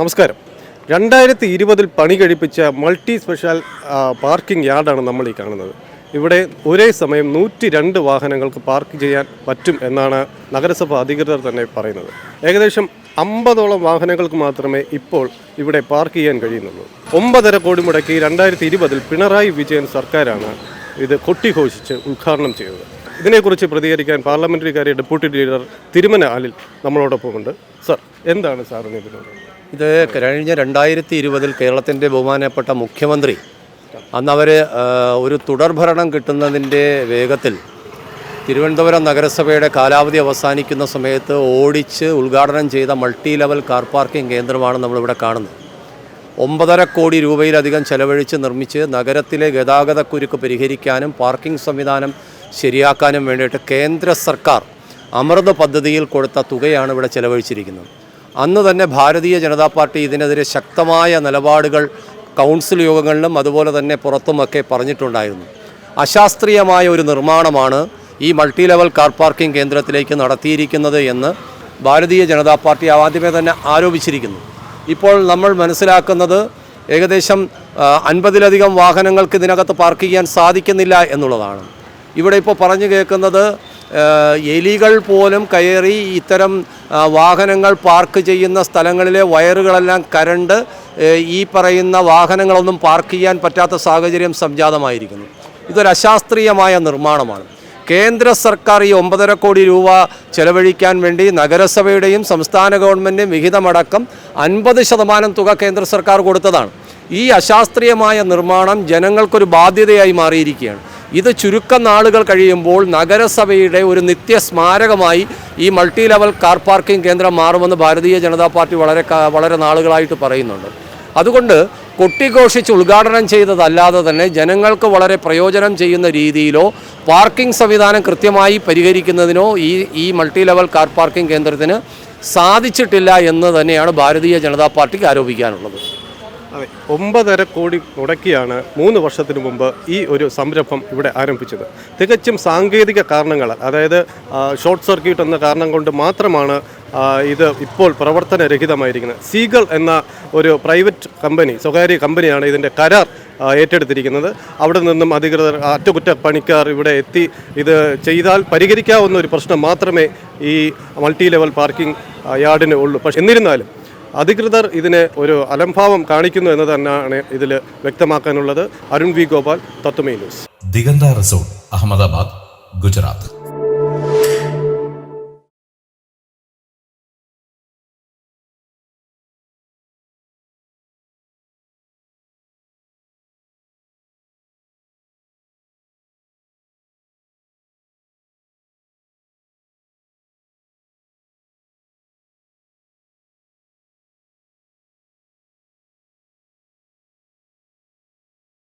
നമസ്കാരം. രണ്ടായിരത്തി ഇരുപതിൽ പണി കഴിപ്പിച്ച മൾട്ടി സ്പെഷ്യൽ പാർക്കിംഗ് യാർഡാണ് നമ്മൾ ഈ കാണുന്നത്. ഇവിടെ ഒരേ സമയം നൂറ്റി രണ്ട് വാഹനങ്ങൾക്ക് പാർക്ക് ചെയ്യാൻ പറ്റും എന്നാണ് നഗരസഭ അധികൃതർ തന്നെ പറയുന്നത്. ഏകദേശം അമ്പതോളം വാഹനങ്ങൾക്ക് മാത്രമേ ഇപ്പോൾ ഇവിടെ പാർക്ക് ചെയ്യാൻ കഴിയുന്നുള്ളൂ. ഒമ്പതര കോടി മുടക്കി രണ്ടായിരത്തി ഇരുപതിൽ പിണറായി വിജയൻ സർക്കാരാണ് ഇത് കൊട്ടിഘോഷിച്ച് ഉദ്ഘാടനം ചെയ്തത്. ഇതിനെക്കുറിച്ച് പ്രതികരിക്കാൻ പാർലമെന്ററി കാര്യ ഡെപ്യൂട്ടി ലീഡർ തിരുമന ആലിൽ നമ്മളോടൊപ്പമുണ്ട്. സർ എന്താണ് സാറിന് ഇതിനോട്? ഇത് കഴിഞ്ഞ രണ്ടായിരത്തി ഇരുപതിൽ കേരളത്തിന്റെ ബഹുമാനപ്പെട്ട മുഖ്യമന്ത്രി അന്ന് അവർ ഒരു തുടർഭരണം കിട്ടുന്നതിന്റെ വേഗത്തിൽ തിരുവനന്തപുരം നഗരസഭയുടെ കാലാവധി അവസാനിക്കുന്ന സമയത്ത് ഓടിച്ച് ഉദ്ഘാടനം ചെയ്ത മൾട്ടി ലെവൽ കാർ പാർക്കിംഗ് കേന്ദ്രമാണ് നമ്മളിവിടെ കാണുന്നത്. ഒമ്പതര കോടി രൂപയിലധികം ചെലവഴിച്ച് നിർമ്മിച്ച് നഗരത്തിലെ ഗതാഗതക്കുരുക്ക് പരിഹരിക്കാനും പാർക്കിംഗ് സംവിധാനം ശരിയാക്കാനും വേണ്ടിയിട്ട് കേന്ദ്ര സർക്കാർ അമൃത് പദ്ധതിയിൽ കൊടുത്ത തുകയാണ് ഇവിടെ ചെലവഴിച്ചിരിക്കുന്നത്. അന്ന് തന്നെ ഭാരതീയ ജനതാ പാർട്ടി ഇതിനെതിരെ ശക്തമായ നിലപാടുകൾ കൗൺസിൽ യോഗങ്ങളിലും അതുപോലെ തന്നെ പുറത്തുമൊക്കെ പറഞ്ഞിട്ടുണ്ടായിരുന്നു. അശാസ്ത്രീയമായ ഒരു നിർമ്മാണമാണ് ഈ മൾട്ടി ലെവൽ കാർ പാർക്കിംഗ് കേന്ദ്രത്തിലേക്ക് നടത്തിയിരിക്കുന്നത് എന്ന് ഭാരതീയ ജനതാ പാർട്ടി ആദ്യമേ തന്നെ ആരോപിച്ചിരിക്കുന്നു. ഇപ്പോൾ നമ്മൾ മനസ്സിലാക്കുന്നത് ഏകദേശം അൻപതിലധികം വാഹനങ്ങൾക്ക് ഇതിനകത്ത് പാർക്ക് ചെയ്യാൻ സാധിക്കുന്നില്ല എന്നുള്ളതാണ്. ഇവിടെ ഇപ്പോൾ പറഞ്ഞു കേൾക്കുന്നത് എലികൾ പോലും കയറി ഇത്തരം വാഹനങ്ങൾ പാർക്ക് ചെയ്യുന്ന സ്ഥലങ്ങളിലെ വയറുകളെല്ലാം കരണ്ട് ഈ പറയുന്ന വാഹനങ്ങളൊന്നും പാർക്ക് ചെയ്യാൻ പറ്റാത്ത സാഹചര്യം സംജാതമായിരിക്കുന്നു. ഇതൊരു അശാസ്ത്രീയമായ നിർമ്മാണമാണ്. കേന്ദ്ര സർക്കാർ ഈ ഒമ്പതര കോടി രൂപ ചെലവഴിക്കാൻ വേണ്ടി നഗരസഭയുടെയും സംസ്ഥാന ഗവൺമെന്റും വിഹിതമടക്കം അൻപത് ശതമാനം തുക കേന്ദ്ര സർക്കാർ കൊടുത്തതാണ്. ഈ അശാസ്ത്രീയമായ നിർമ്മാണം ജനങ്ങൾക്കൊരു ബാധ്യതയായി മാറിയിരിക്കുകയാണ്. ഇത് ചുരുക്കം നാളുകൾ കഴിയുമ്പോൾ നഗരസഭയുടെ ഒരു നിത്യ സ്മാരകമായി ഈ മൾട്ടി ലെവൽ കാർ പാർക്കിംഗ് കേന്ദ്രം മാറുമെന്ന് ഭാരതീയ ജനതാ പാർട്ടി വളരെ വളരെ നാളുകളായിട്ട് പറയുന്നുണ്ട്. അതുകൊണ്ട് കൊട്ടിഘോഷിച്ച് ഉദ്ഘാടനം ചെയ്തതല്ലാതെ തന്നെ ജനങ്ങൾക്ക് വളരെ പ്രയോജനം ചെയ്യുന്ന രീതിയിലോ പാർക്കിംഗ് സംവിധാനം കൃത്യമായി പരിഹരിക്കുന്നതിനോ ഈ ഈ മൾട്ടി ലെവൽ കാർ പാർക്കിംഗ് കേന്ദ്രത്തിന് സാധിച്ചിട്ടില്ല എന്ന് തന്നെയാണ് ഭാരതീയ ജനതാ പാർട്ടിക്ക് ആരോപിക്കാനുള്ളത്. ഒമ്പതര കോടി മുടക്കിയാണ് മൂന്ന് വർഷത്തിന് മുമ്പ് ഈ ഒരു സംരംഭം ഇവിടെ ആരംഭിച്ചത്. തികച്ചും സാങ്കേതിക കാരണങ്ങൾ അതായത് ഷോർട്ട് സർക്യൂട്ട് എന്ന കാരണം കൊണ്ട് മാത്രമാണ് ഇത് ഇപ്പോൾ പ്രവർത്തനരഹിതമായിരിക്കുന്നത്. സീഗൾ എന്ന ഒരു പ്രൈവറ്റ് കമ്പനി സ്വകാര്യ കമ്പനിയാണ് ഇതിന്റെ കരാർ ഏറ്റെടുത്തിരിക്കുന്നത്. അവിടെ നിന്നും അധികൃതർ അറ്റകുറ്റപ്പണിക്കാർ ഇവിടെ എത്തി ഇത് ചെയ്താൽ പരിഹരിക്കാവുന്ന ഒരു പ്രശ്നം മാത്രമേ ഈ മൾട്ടി ലെവൽ പാർക്കിംഗ് യാർഡിന് ഉള്ളൂ. പക്ഷെ എന്നിരുന്നാലും അധികൃതർ ഇതിന് ഒരു അലംഭാവം കാണിക്കുന്നു എന്ന് തന്നെയാണ് ഇതിൽ വ്യക്തമാക്കാനുള്ളത്. അരുൺ വി ഗോപാൽ തത്വമേ ന്യൂസ്. ദിഗന്ത റിസോർട്ട് അഹമ്മദാബാദ് ഗുജറാത്ത്.